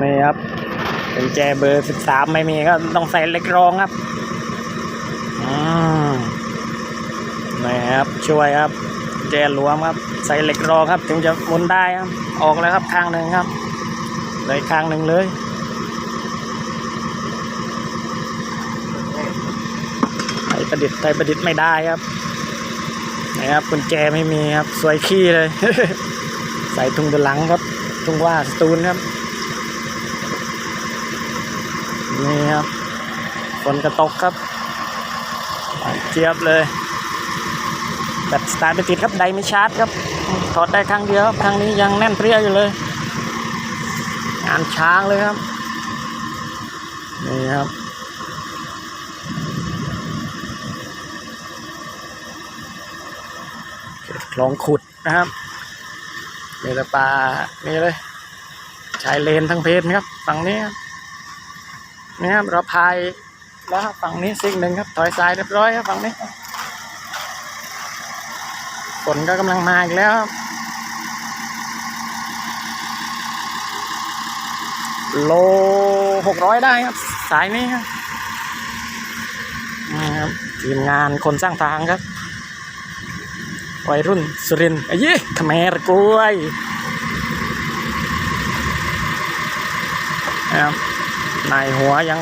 นี่ครับเป็นแจเบอร์สิบสามไม่มีก็ต้องใส่เหล็กรองครับอืมนี่ครับช่วยครับ แจหลวมครับ ใส่เหล็กรองครับ ถึงจะหมุนได้ครับ ออกแล้วครับข้างหนึ่งครับเลยข้างหนึ่งเลยไทยประดิษฐ์ไทยประดิษฐ์ไม่ได้ครับนะครับกุญแจไม่มีครับ สวยขี้เลย ใส่ถุงด้านหลังครับถุงว่าสตูนครับ นี่ครับฝนกระตกครับเจี๊ยบเลยแบตสตาร์ทไม่ติดครับไดไม่ชาร์จครับถอดได้ครั้งเดียวครับครั้งนี้ยังแน่นเปรี้ยอยู่เลยงานช้างเลยครับนี่ครับคลองขุดนะครับมีแต่ปลานี่เลยชายเลนทั้งเพศครับฝั่งนี้ครับ นี่ครับเราพายแล้วฝั่งนี้ซิกหนึ่งครับ ถอยซ้ายเรียบร้อยครับฝั่งนี้ฝนก็กำลังมาอีกแล้วโลหกร้อยได้ครับ สายนี้ครับนี่ครับทีมงานคนสร้างทางครับ วัยรุ่นสุรินไอ้ยี่ขมรกล้วยนะครับ นายหัวยัง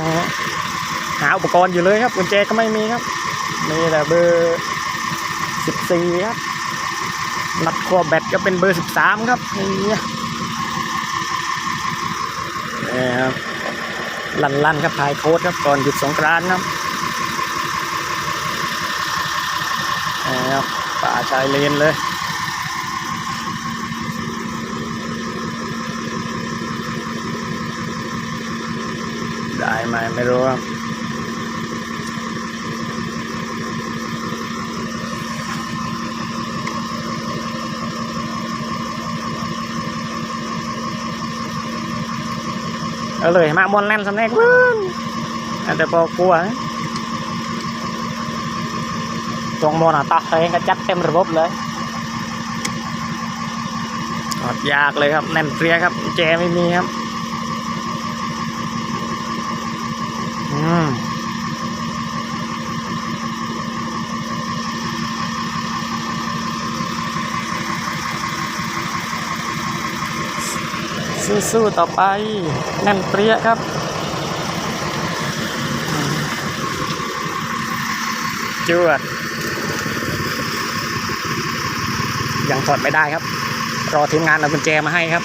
หาอุปกรณ์อยู่เลยครับกุญแจก็ไม่มีครับ มีแต่เบอร์สิบสี่ครับนัดครัวแบตก็เป็นเบอร์สิบสามครับนี่นี่ครับลั่นลั่นครับพายโค้ดครับก่อนหยุดสงกรานต์ครับนี่ครับป่าชายเลนเลย ไมไม่รู้ครับเอาเลยมามวนแล่นสำเน็กวื้นแต่พอกลัวตรงมวนอะตักเองก็จัดเต็มระบบเลยอดยากเลยครับแน่นเปรี้ยครับแจไม่มีครับ อืม สู้ๆต่อไปแน่นเปรี้ยครับ จวด ยังถอดไม่ได้ครับ รอทีมงานเอากุญแจมาให้ครับ